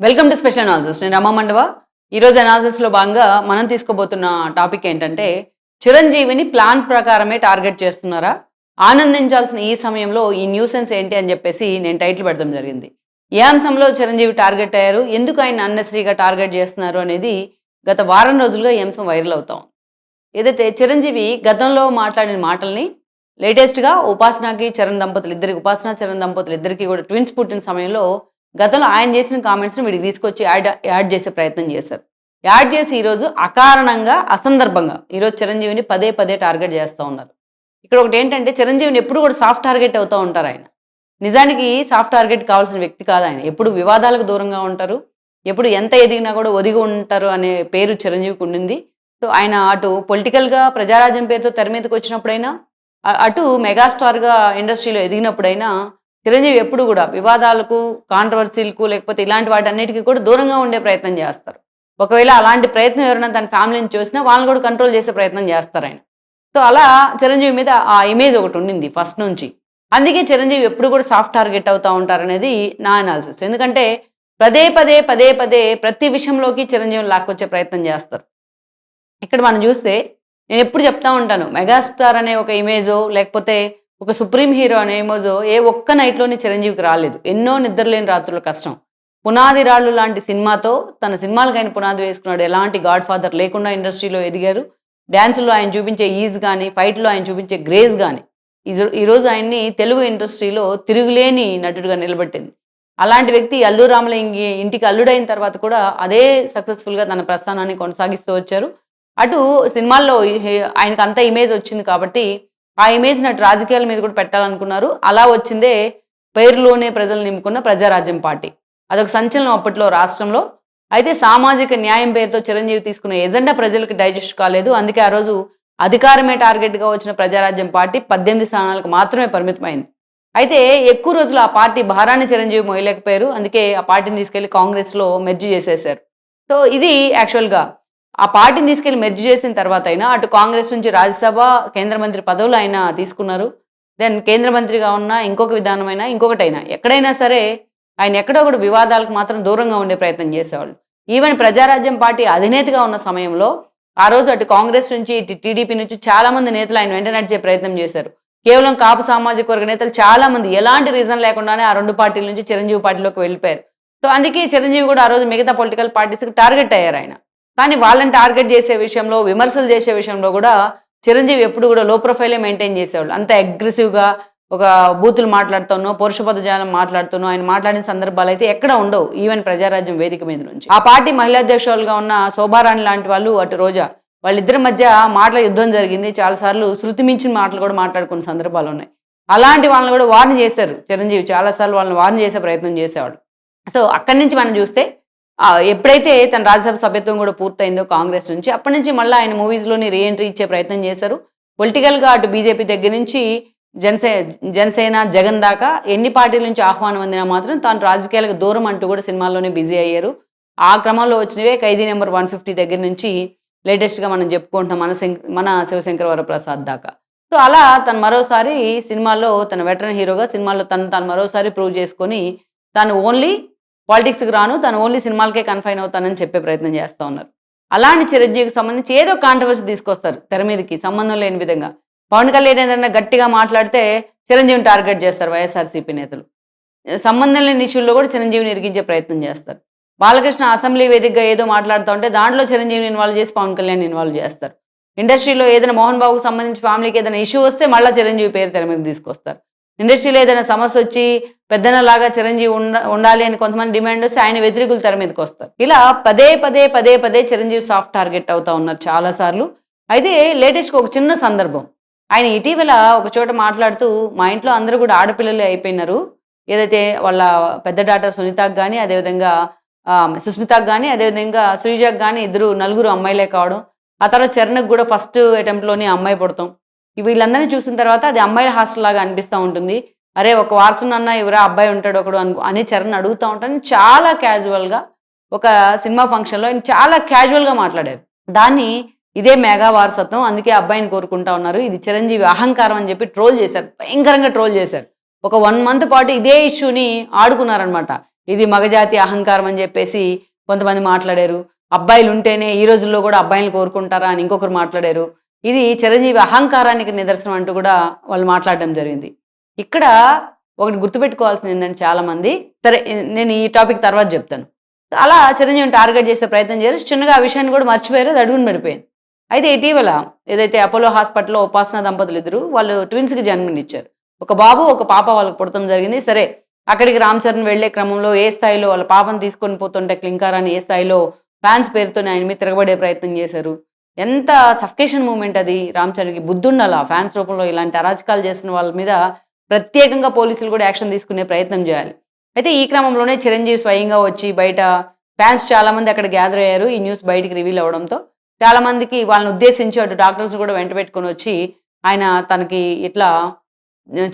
Welcome to special analysis నేను రమా మండవ. ఈరోజు అనాలిసిస్లో భాగంగా మనం తీసుకోబోతున్న టాపిక్ ఏంటంటే చిరంజీవిని ప్లాన్ ప్రకారమే టార్గెట్ చేస్తున్నారా? ఆనందించాల్సిన ఈ సమయంలో ఈ న్యూసెన్స్ ఏంటి అని చెప్పేసి నేను టైటిల్ పెడతాం జరిగింది. ఏ అంశంలో చిరంజీవి టార్గెట్ అయ్యారు? ఎందుకు ఆయన అన్నశ్రీగా టార్గెట్ చేస్తున్నారు అనేది గత వారం రోజులుగా ఈ అంశం వైరల్ అవుతాం. ఏదైతే చిరంజీవి గతంలో మాట్లాడిన మాటల్ని లేటెస్ట్గా ఉపాసనకి చరణ్ దంపతులు ఇద్దరికి ఉపాసన చరణ్ దంపతులు ఇద్దరికి కూడా ట్విన్స్ పుట్టిన సమయంలో గతంలో ఆయన చేసిన కామెంట్స్ని వీడికి తీసుకొచ్చి యాడ్ యాడ్ చేసే ప్రయత్నం చేశారు. యాడ్ చేసి ఈరోజు అకారణంగా అసందర్భంగా ఈరోజు చిరంజీవిని పదే పదే టార్గెట్ చేస్తూ ఉన్నారు. ఇక్కడ ఒకటి ఏంటంటే చిరంజీవిని ఎప్పుడు కూడా సాఫ్ట్ టార్గెట్ అవుతూ ఉంటారు ఆయన. నిజానికి సాఫ్ట్ టార్గెట్ కావాల్సిన వ్యక్తి కాదు ఆయన. ఎప్పుడు వివాదాలకు దూరంగా ఉంటారు ఎప్పుడు ఎంత ఎదిగినా కూడా ఒదిగి ఉంటారు అనే పేరు చిరంజీవికి ఉండింది. సో ఆయన అటు పొలిటికల్గా ప్రజారాజ్యం పేరుతో తెర మీదకి వచ్చినప్పుడైనా అటు మెగాస్టార్గా ఇండస్ట్రీలో ఎదిగినప్పుడైనా చిరంజీవి ఎప్పుడు కూడా వివాదాలకు కాంట్రవర్సీలకు లేకపోతే ఇలాంటి వాటన్నిటికీ కూడా దూరంగా ఉండే ప్రయత్నం చేస్తారు. ఒకవేళ అలాంటి ప్రయత్నం ఎవరైనా తన ఫ్యామిలీని చూసినా వాళ్ళని కూడా కంట్రోల్ చేసే ప్రయత్నం చేస్తారు ఆయన. సో అలా చిరంజీవి మీద ఆ ఇమేజ్ ఒకటి ఉండింది ఫస్ట్ నుంచి. అందుకే చిరంజీవి ఎప్పుడు కూడా సాఫ్ట్ టార్గెట్ అవుతూ ఉంటారనేది నా అనాలిసిస్ ఎందుకంటే పదే పదే పదే పదే ప్రతి విషయంలోకి చిరంజీవిని లాక్కొచ్చే ప్రయత్నం చేస్తారు. ఇక్కడ మనం చూస్తే నేను ఎప్పుడు చెప్తా ఉంటాను మెగాస్టార్ అనే ఒక ఇమేజో లేకపోతే ఒక సుప్రీం హీరో అనే ఇమేజో ఏ ఒక్క నైట్లోని చిరంజీవికి రాలేదు. ఎన్నో నిద్రలేని రాత్రుల కష్టం. పునాది రాళ్ళు లాంటి సినిమాతో తన సినిమాలకు ఆయన పునాది వేసుకున్నాడు. ఎలాంటి గాడ్ ఫాదర్ లేకుండా ఇండస్ట్రీలో ఎదిగారు. డ్యాన్సులో ఆయన చూపించే ఈజ్ కానీ ఫైట్లో ఆయన చూపించే గ్రేజ్ కానీ ఈరోజు ఆయన్ని తెలుగు ఇండస్ట్రీలో తిరుగులేని నటుడుగా నిలబెట్టింది. అలాంటి వ్యక్తి అల్లు రామలింగి ఇంటికి అల్లుడైన తర్వాత కూడా అదే సక్సెస్ఫుల్గా తన ప్రస్థానాన్ని కొనసాగిస్తూ వచ్చారు. అటు సినిమాల్లో ఆయనకు అంత ఇమేజ్ వచ్చింది కాబట్టి ఆ ఇమేజ్ నటు రాజకీయాల మీద కూడా పెట్టాలనుకున్నారు. అలా వచ్చిందే పేరులోనే ప్రజలు నింపుకున్న ప్రజారాజ్యం పార్టీ. అదొక సంచలనం అప్పట్లో రాష్ట్రంలో. అయితే సామాజిక న్యాయం పేరుతో చిరంజీవి తీసుకున్న ఎజెండా ప్రజలకు డైజెస్ట్ కాలేదు. అందుకే ఆ రోజు అధికారమే టార్గెట్గా వచ్చిన ప్రజారాజ్యం పార్టీ పద్దెనిమిది స్థానాలకు మాత్రమే పరిమితమైంది. అయితే ఎక్కువ రోజులు ఆ పార్టీ భారాన్ని చిరంజీవి మోయలేకపోయారు. అందుకే ఆ పార్టీని తీసుకెళ్ళి కాంగ్రెస్లో మెర్జీ చేసేశారు. సో ఇది యాక్చువల్గా ఆ పార్టీని తీసుకెళ్ళి మెర్జ్ చేసిన తర్వాత అయినా అటు కాంగ్రెస్ నుంచి రాజ్యసభ కేంద్ర మంత్రి పదవులు ఆయన తీసుకున్నారు. దెన్ కేంద్ర మంత్రిగా ఉన్న ఇంకొక విధానమైనా ఇంకొకటైనా ఎక్కడైనా సరే ఆయన ఎక్కడో ఒకటి వివాదాలకు మాత్రం దూరంగా ఉండే ప్రయత్నం చేసేవాళ్ళు. ఈవెన్ ప్రజారాజ్యం పార్టీ అధినేతగా ఉన్న సమయంలో ఆ రోజు అటు కాంగ్రెస్ నుంచి ఇటు టీడీపీ నుంచి చాలా మంది నేతలు ఆయన వెంట నడిచే ప్రయత్నం చేశారు. కేవలం కాపు సామాజిక వర్గ నేతలు చాలా మంది ఎలాంటి రీజన్ లేకుండానే ఆ రెండు పార్టీల నుంచి చిరంజీవి పార్టీలోకి వెళ్ళిపోయారు. సో అందుకే చిరంజీవి కూడా ఆ రోజు మిగతా పొలిటికల్ పార్టీస్కి టార్గెట్ అయ్యారు ఆయన. కానీ వాళ్ళని టార్గెట్ చేసే విషయంలో విమర్శలు చేసే విషయంలో కూడా చిరంజీవి ఎప్పుడు కూడా లో ప్రొఫైలే మెయింటైన్ చేసేవాళ్ళు. అంత అగ్రెసివ్గా ఒక బూతులు మాట్లాడుతానో పరుష పదజాలం మాట్లాడుతానో ఆయన మాట్లాడిన సందర్భాలు అయితే ఎక్కడ ఉండవు ఈవెన్ ప్రజారాజ్యం వేదిక మీద నుంచి. ఆ పార్టీ మహిళాధ్యక్షులుగా ఉన్న శోభారాణి లాంటి వాళ్ళు అటు రోజా వాళ్ళిద్దరి మధ్య మాటల యుద్ధం జరిగింది. చాలాసార్లు శృతి మించిన మాటలు కూడా మాట్లాడుకున్న సందర్భాలు ఉన్నాయి. అలాంటి వాళ్ళని కూడా వార్న్ చేశారు చిరంజీవి. చాలాసార్లు వాళ్ళని వార్న్ చేసే ప్రయత్నం చేసేవాడు సో అక్కడి నుంచి మనం చూస్తే ఎప్పుడైతే తన రాజ్యసభ సభ్యత్వం కూడా పూర్తయిందో కాంగ్రెస్ నుంచి అప్పటి నుంచి మళ్ళీ ఆయన మూవీస్లోని రీఎంట్రీ ఇచ్చే ప్రయత్నం చేశారు. పొలిటికల్గా అటు బీజేపీ దగ్గర నుంచి జనసే జనసేన జగన్ దాకా ఎన్ని పార్టీల నుంచి ఆహ్వానం అందినా మాత్రం తాను రాజకీయాలకు దూరం అంటూ కూడా సినిమాల్లోనే బిజీ అయ్యారు. ఆ క్రమంలో వచ్చినవే ఖైదీ నెంబర్ వన్ ఫిఫ్టీ దగ్గర నుంచి లేటెస్ట్గా మనం చెప్పుకుంటున్నాం మన మన శివశంకర వరప్రసాద్ దాకా. సో అలా తను మరోసారి సినిమాల్లో తన వెటరన్ హీరోగా సినిమాల్లో తను తను మరోసారి ప్రూవ్ చేసుకొని తను ఓన్లీ పాలిటిక్స్కి రాను తను ఓన్లీ సినిమాలకే కన్ఫైన్ అవుతానని చెప్పే ప్రయత్నం చేస్తూ ఉన్నారు. అలాంటి చిరంజీవికి సంబంధించి ఏదో కాంట్రవర్సీ తీసుకొస్తారు తెర మీదకి సంబంధం లేని విధంగా. పవన్ కళ్యాణ్ ఏదైనా గట్టిగా మాట్లాడితే చిరంజీవిని టార్గెట్ చేస్తారు వైఎస్ఆర్సీపీ నేతలు. సంబంధం లేని ఇష్యూల్లో కూడా చిరంజీవిని ఇరిగించే ప్రయత్నం చేస్తారు. బాలకృష్ణ అసెంబ్లీ వేదికగా ఏదో మాట్లాడుతూ ఉంటే దాంట్లో చిరంజీవిని ఇన్వాల్వ్ చేసి పవన్ కళ్యాణ్ ఇన్వాల్వ్ చేస్తారు. ఇండస్ట్రీలో ఏదైనా మోహన్ బాబుకి సంబంధించి ఫ్యామిలీకి ఏదైనా ఇష్యూ వస్తే మళ్ళీ చిరంజీవి పేరు తెర మీద తీసుకొస్తారు. ఇండస్ట్రీలో ఏదైనా సమస్య వచ్చి పెద్దనలాగా చిరంజీవి ఉండ ఉండాలి అని కొంతమంది డిమాండ్ వస్తే ఆయన వ్యతిరేకులు తెర మీదకి వస్తారు. ఇలా పదే పదే పదే పదే చిరంజీవి సాఫ్ట్ టార్గెట్ అవుతా ఉన్నారు చాలా సార్లు అయితే లేటెస్ట్గా ఒక చిన్న సందర్భం. ఆయన ఇటీవల ఒక చోట మాట్లాడుతూ మా ఇంట్లో అందరూ కూడా ఆడపిల్లలే అయిపోయినారు. ఏదైతే వాళ్ళ పెద్ద డాటర్ సునీతకు కానీ అదేవిధంగా సుస్మితకు కానీ అదేవిధంగా శ్రీజాకు కానీ ఇద్దరు నలుగురు అమ్మాయిలే కావడం ఆ తర్వాత చరణ్కి కూడా ఫస్ట్ అటెంప్ట్లోనే అమ్మాయి పుడతాం. వీళ్ళందరినీ చూసిన తర్వాత అది అమ్మాయిల హాస్టల్ లాగా అనిపిస్తూ ఉంటుంది. అరే ఒక వారసునన్న ఎవరా అబ్బాయి ఉంటాడు ఒకడు అను అని చరణ్ అడుగుతూ ఉంటాను చాలా క్యాజువల్గా ఒక సినిమా ఫంక్షన్లో ఆయన చాలా క్యాజువల్గా మాట్లాడారు. దాన్ని ఇదే మెగా వారసత్వం అందుకే అబ్బాయిని కోరుకుంటా ఉన్నారు. ఇది చిరంజీవి అహంకారం అని చెప్పి ట్రోల్ చేశారు. భయంకరంగా ట్రోల్ చేశారు. ఒక వన్ మంత్ పాటు ఇదే ఇష్యూని ఆడుకున్నారనమాట ఇది మగజాతి అహంకారం అని చెప్పేసి కొంతమంది మాట్లాడారు. అబ్బాయిలు ఉంటేనే ఈ రోజుల్లో కూడా అబ్బాయిలు కోరుకుంటారా అని ఇంకొకరు మాట్లాడారు. ఇది చిరంజీవి అహంకారానికి నిదర్శనం అంటూ కూడా వాళ్ళు మాట్లాడడం జరిగింది. ఇక్కడ ఒకటి గుర్తుపెట్టుకోవాల్సింది ఏంటంటే చాలామంది సరే నేను ఈ టాపిక్ తర్వాత చెప్తాను. అలా చిరంజీవిని టార్గెట్ చేసే ప్రయత్నం చేసి చిన్నగా ఆ విషయాన్ని కూడా మర్చిపోయారు అది అడుగుని పడిపోయింది. అయితే ఇటీవల ఏదైతే అపోలో హాస్పిటల్లో ఉపాసన దంపతులు ఇద్దరు వాళ్ళు ట్విన్స్కి జన్మనిచ్చారు. ఒక బాబు ఒక పాప వాళ్ళకి పుడతం జరిగింది. సరే అక్కడికి రామ్ చరణ్ వెళ్ళే క్రమంలో ఏ స్థాయిలో వాళ్ళ పాపను తీసుకొని పోతుంటే క్లింకారాన్ని ఏ స్థాయిలో ఫ్యాన్స్ పేరుతోనే ఆయన మీద తిరగబడే ప్రయత్నం చేశారు. ఎంత సఫకేషన్ మూమెంట్ అది రామ్ చరణ్కి బుద్ధుండాలా? ఫ్యాన్స్ రూపంలో ఇలాంటి అరాచకాలు చేసిన వాళ్ళ మీద ప్రత్యేకంగా పోలీసులు కూడా యాక్షన్ తీసుకునే ప్రయత్నం చేయాలి. అయితే ఈ క్రమంలోనే చిరంజీవి స్వయంగా వచ్చి బయట ఫ్యాన్స్ చాలామంది అక్కడ గ్యాదర్ అయ్యారు. ఈ న్యూస్ బయటికి రివీల్ అవడంతో చాలామందికి వాళ్ళని ఉద్దేశించి అటు డాక్టర్స్ కూడా వెంట పెట్టుకొని వచ్చి ఆయన తనకి ఇట్లా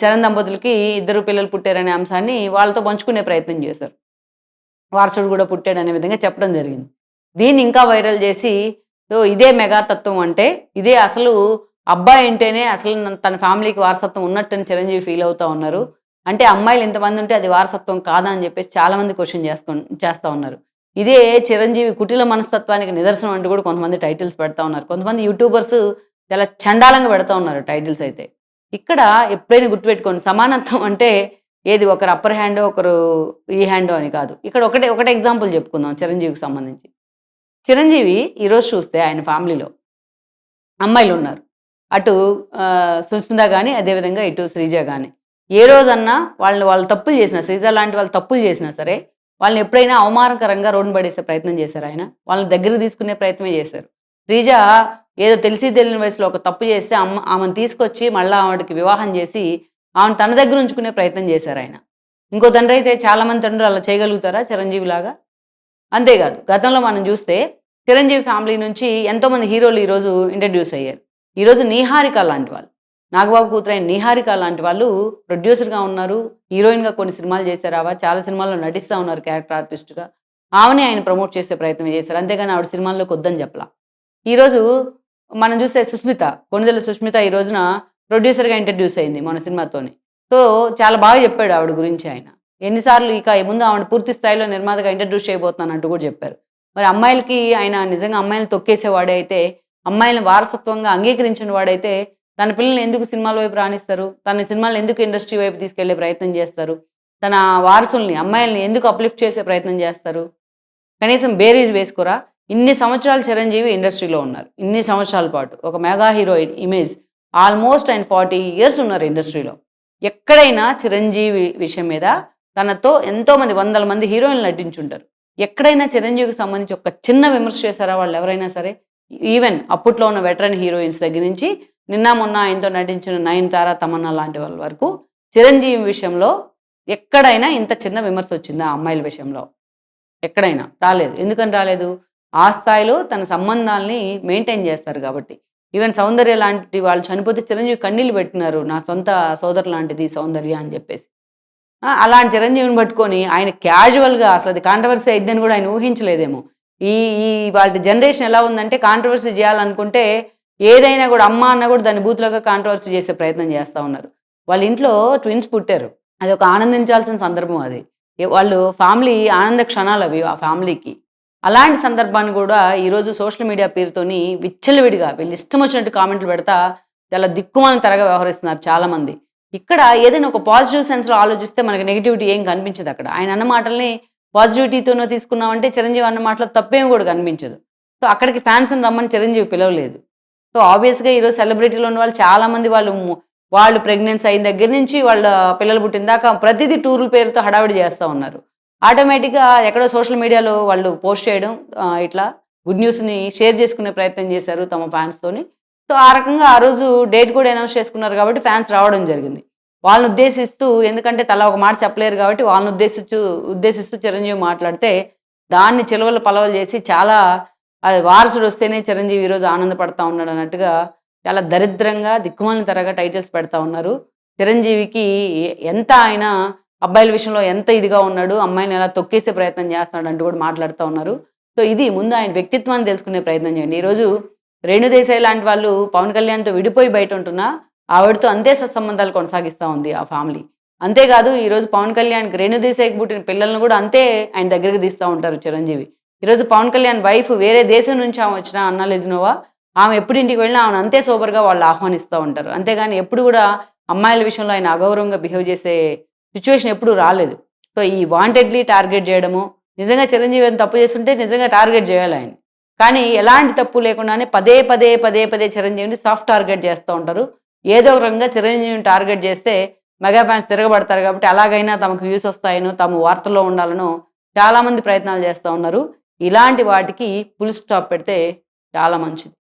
చరణ్ దంపతులకి ఇద్దరు పిల్లలు పుట్టారనే అంశాన్ని వాళ్ళతో పంచుకునే ప్రయత్నం చేశారు. వారసుడు కూడా పుట్టాడు అనే విధంగా చెప్పడం జరిగింది. దీన్ని ఇంకా వైరల్ చేసి సో ఇదే మెగాతత్వం అంటే ఇదే అసలు అబ్బాయి అంటేనే అసలు తన ఫ్యామిలీకి వారసత్వం ఉన్నట్టని చిరంజీవి ఫీల్ అవుతా ఉన్నారు. అంటే అమ్మాయిలు ఇంతమంది ఉంటే అది వారసత్వం కాదా అని చెప్పేసి చాలా మంది క్వశ్చన్ చేసుకో చేస్తూ ఉన్నారు. ఇదే చిరంజీవి కుటిల మనస్తత్వానికి నిదర్శనం అంటూ కూడా కొంతమంది టైటిల్స్ పెడతా ఉన్నారు. కొంతమంది యూట్యూబర్స్ చాలా చండాలంగా పెడతా ఉన్నారు టైటిల్స్ అయితే. ఇక్కడ ఎప్పుడైనా గుర్తుపెట్టుకోండి సమానత్వం అంటే ఏది? ఒకరు అప్పర్ హ్యాండ్ ఒకరు ఈ హ్యాండ్ అని కాదు. ఇక్కడ ఒకటే ఒకటే ఎగ్జాంపుల్ చెప్పుకుందాం చిరంజీవికి సంబంధించి. చిరంజీవి ఈరోజు చూస్తే ఆయన ఫ్యామిలీలో అమ్మాయిలు ఉన్నారు అటు సుస్మిత కానీ అదేవిధంగా ఇటు శ్రీజ కానీ ఏ రోజన్నా వాళ్ళని వాళ్ళు తప్పులు చేసినా శ్రీజ లాంటి వాళ్ళు తప్పులు చేసినా సరే వాళ్ళని ఎప్పుడైనా అవమానకరంగా రోడ్డు పడేసే ప్రయత్నం చేశారు ఆయన. వాళ్ళని దగ్గర తీసుకునే ప్రయత్నమే చేశారు. శ్రీజ ఏదో తెలిసి తెలియని వయసులో ఒక తప్పు చేస్తే అమ్మ ఆమెను తీసుకొచ్చి మళ్ళీ ఆవిడకి వివాహం చేసి ఆమెను తన దగ్గర ఉంచుకునే ప్రయత్నం చేశారు ఆయన. ఇంకో తండ్రి అయితే చాలా మంది తండ్రులు అలా చేయగలుగుతారా చిరంజీవి లాగా? అంతేకాదు గతంలో మనం చూస్తే చిరంజీవి ఫ్యామిలీ నుంచి ఎంతోమంది హీరోలు ఈరోజు ఇంట్రడ్యూస్ అయ్యారు. ఈరోజు నీహారిక లాంటి వాళ్ళు నాగబాబు కూతురైన నీహారిక లాంటి వాళ్ళు ప్రొడ్యూసర్గా ఉన్నారు హీరోయిన్గా కొన్ని సినిమాలు చేశారు ఆవా చాలా సినిమాల్లో నటిస్తూ ఉన్నారు క్యారెక్టర్ ఆర్టిస్ట్గా. ఆమెనే ఆయన ప్రమోట్ చేసే ప్రయత్నం చేశారు అంతేగాని ఆవిడ సినిమాల్లోకి వద్దని చెప్పలా. ఈరోజు మనం చూస్తే సుస్మిత కొణిదెల సుస్మిత ఈ రోజున ప్రొడ్యూసర్గా ఇంట్రడ్యూస్ అయింది మన సినిమాతోని. సో చాలా బాగా చెప్పాడు ఆవిడ గురించి ఆయన. ఎన్నిసార్లు ఇక ముందు ఆవిడ పూర్తి స్థాయిలో నిర్మాతగా ఇంట్రడ్యూస్ చేయబోతున్నానంటూ కూడా చెప్పారు. మరి అమ్మాయిలకి ఆయన నిజంగా అమ్మాయిలను తొక్కేసేవాడే అయితే అమ్మాయిలను వారసత్వంగా అంగీకరించిన వాడైతే తన పిల్లల్ని ఎందుకు సినిమాల వైపు రాణిస్తారు తన సినిమాలను ఎందుకు ఇండస్ట్రీ వైపు తీసుకెళ్ళే ప్రయత్నం చేస్తారు? తన వారసుల్ని అమ్మాయిల్ని ఎందుకు అప్లిఫ్ట్ చేసే ప్రయత్నం చేస్తారు? కనీసం బేరీజ్ వేసుకోరా? ఇన్ని సంవత్సరాలు చిరంజీవి ఇండస్ట్రీలో ఉన్నారు. ఇన్ని సంవత్సరాల పాటు ఒక మెగా హీరోయిన్ ఇమేజ్ ఆల్మోస్ట్ ఆయన ఫార్టీ ఇయర్స్ ఉన్నారు ఇండస్ట్రీలో. ఎక్కడైనా చిరంజీవి విషయం మీద తనతో ఎంతోమంది వందల మంది హీరోయిన్లు నటించుంటారు. ఎక్కడైనా చిరంజీవికి సంబంధించి ఒక చిన్న విమర్శ చేశారా వాళ్ళు ఎవరైనా సరే? ఈవెన్ అప్పట్లో ఉన్న వెటరన్ హీరోయిన్స్ దగ్గర నుంచి నిన్న మొన్న ఆయనతో నటించిన నయనతార తమన్నా లాంటి వాళ్ళ వరకు చిరంజీవి విషయంలో ఎక్కడైనా ఇంత చిన్న విమర్శ వచ్చిందా ఆ అమ్మాయిల విషయంలో? ఎక్కడైనా రాలేదు. ఎందుకని రాలేదు? ఆ స్థాయిలో తన సంబంధాల్ని మెయింటైన్ చేస్తారు కాబట్టి. ఈవెన్ సౌందర్య లాంటి వాళ్ళు చనిపోతే చిరంజీవి కన్నీళ్ళు పెట్టినారు నా సొంత సోదరు లాంటిది సౌందర్య అని చెప్పేసి. అలాంటి చిరంజీవిని పట్టుకొని ఆయన క్యాజువల్గా అసలు అది కాంట్రవర్సీ అయిద్దని కూడా ఆయన ఊహించలేదేమో. ఈ ఈ వాళ్ళ జనరేషన్ ఎలా ఉందంటే కాంట్రవర్సీ చేయాలనుకుంటే ఏదైనా కూడా అమ్మ అన్న కూడా దాన్ని బూత్లోగా కాంట్రవర్సీ చేసే ప్రయత్నం చేస్తూ ఉన్నారు. వాళ్ళ ఇంట్లో ట్విన్స్ పుట్టారు. అది ఒక ఆనందించాల్సిన సందర్భం అది. వాళ్ళు ఫ్యామిలీ ఆనంద క్షణాలు అవి ఆ ఫ్యామిలీకి అలాంటి సందర్భాన్ని కూడా ఈరోజు సోషల్ మీడియా పేరుతోని విచ్చలవిడిగా వీళ్ళు ఇష్టం వచ్చినట్టు కామెంట్లు పెడతా చాలా దిక్కుమాలను తరగా వ్యవహరిస్తున్నారు చాలామంది. ఇక్కడ ఏదైనా ఒక పాజిటివ్ సెన్స్లో ఆలోచిస్తే మనకి నెగిటివిటీ ఏం కనిపించదు అక్కడ. ఆయన అన్న మాటల్ని పాజిటివిటీతోనో తీసుకున్నామంటే చిరంజీవి అన్న మాటలో తప్పేం కూడా కనిపించదు. సో అక్కడికి ఫ్యాన్స్ని రమ్మని చిరంజీవి పిలవలేదు. సో ఆబ్వియస్గా ఈరోజు సెలబ్రిటీలో ఉన్న వాళ్ళు చాలామంది వాళ్ళు వాళ్ళు ప్రెగ్నెన్సీ అయిన దగ్గర నుంచి వాళ్ళ పిల్లలు పుట్టిన దాకా ప్రతిదీ టూర్ల పేరుతో హడావిడి చేస్తూ ఉన్నారు. ఆటోమేటిక్గా ఎక్కడో సోషల్ మీడియాలో వాళ్ళు పోస్ట్ చేయడం ఇట్లా గుడ్ న్యూస్ని షేర్ చేసుకునే ప్రయత్నం చేశారు తమ ఫ్యాన్స్తోని. సో ఆ రకంగా ఆ రోజు డేట్ కూడా అనౌన్స్ చేసుకున్నారు కాబట్టి ఫ్యాన్స్ రావడం జరిగింది. వాళ్ళని ఉద్దేశిస్తూ ఎందుకంటే తల ఒక మాట చెప్పలేరు కాబట్టి వాళ్ళని ఉద్దేశించు ఉద్దేశిస్తూ చిరంజీవి మాట్లాడితే దాన్ని చిలవలు పలవలు చేసి చాలా అది వారసుడు వస్తేనే చిరంజీవి ఈరోజు ఆనందపడతా ఉన్నాడు అన్నట్టుగా చాలా దరిద్రంగా దిక్కుమాలిన తరగా టైటిల్స్ పెడతా ఉన్నారు. చిరంజీవికి ఎంత ఆయన అబ్బాయిల విషయంలో ఎంత ఇదిగా ఉన్నాడు అమ్మాయిని ఎలా తొక్కేసే ప్రయత్నం చేస్తున్నాడు అంటూ కూడా మాట్లాడుతూ ఉన్నారు. సో ఇది ముందు ఆయన వ్యక్తిత్వాన్ని తెలుసుకునే ప్రయత్నం చేయండి. ఈరోజు రేణు దేశాయ్ లాంటి వాళ్ళు పవన్ కళ్యాణ్తో విడిపోయి బయట ఉంటున్నా ఆవిడతో అంతే సత్సంబంధాలు కొనసాగిస్తూ ఉంది ఆ ఫ్యామిలీ. అంతేకాదు ఈరోజు పవన్ కళ్యాణ్కి రేణు పుట్టిన పిల్లలను కూడా అంతే ఆయన దగ్గరికి తీస్తూ ఉంటారు చిరంజీవి. ఈరోజు పవన్ కళ్యాణ్ వైఫ్ వేరే దేశం నుంచి ఆమె వచ్చిన అన్న లెజినోవా ఆమె ఎప్పుడు ఇంటికి వెళ్ళినా ఆమెను అంతే సూపర్గా వాళ్ళు ఆహ్వానిస్తూ ఉంటారు. అంతేగాని ఎప్పుడు కూడా అమ్మాయిల విషయంలో ఆయన అగౌరవంగా బిహేవ్ చేసే సిచ్యువేషన్ ఎప్పుడూ రాలేదు. సో ఈ వాంటెడ్లీ టార్గెట్ చేయడము నిజంగా చిరంజీవి ఏదైనా తప్పు చేస్తుంటే నిజంగా టార్గెట్ చేయాలి ఆయన. కానీ ఎలాంటి తప్పు లేకుండానే పదే పదే పదే పదే చిరంజీవిని సాఫ్ట్ టార్గెట్ చేస్తూ ఉంటారు. ఏదో ఒక రకంగా చిరంజీవిని టార్గెట్ చేస్తే మెగా ఫ్యాన్స్ తిరగబడతారు కాబట్టి అలాగైనా తమకు వ్యూస్ వస్తాయనో తాము వార్తల్లో ఉండాలనో చాలామంది ప్రయత్నాలు చేస్తూ ఉన్నారు. ఇలాంటి వాటికి ఫుల్ స్టాప్ పెడితే చాలా మంచిది.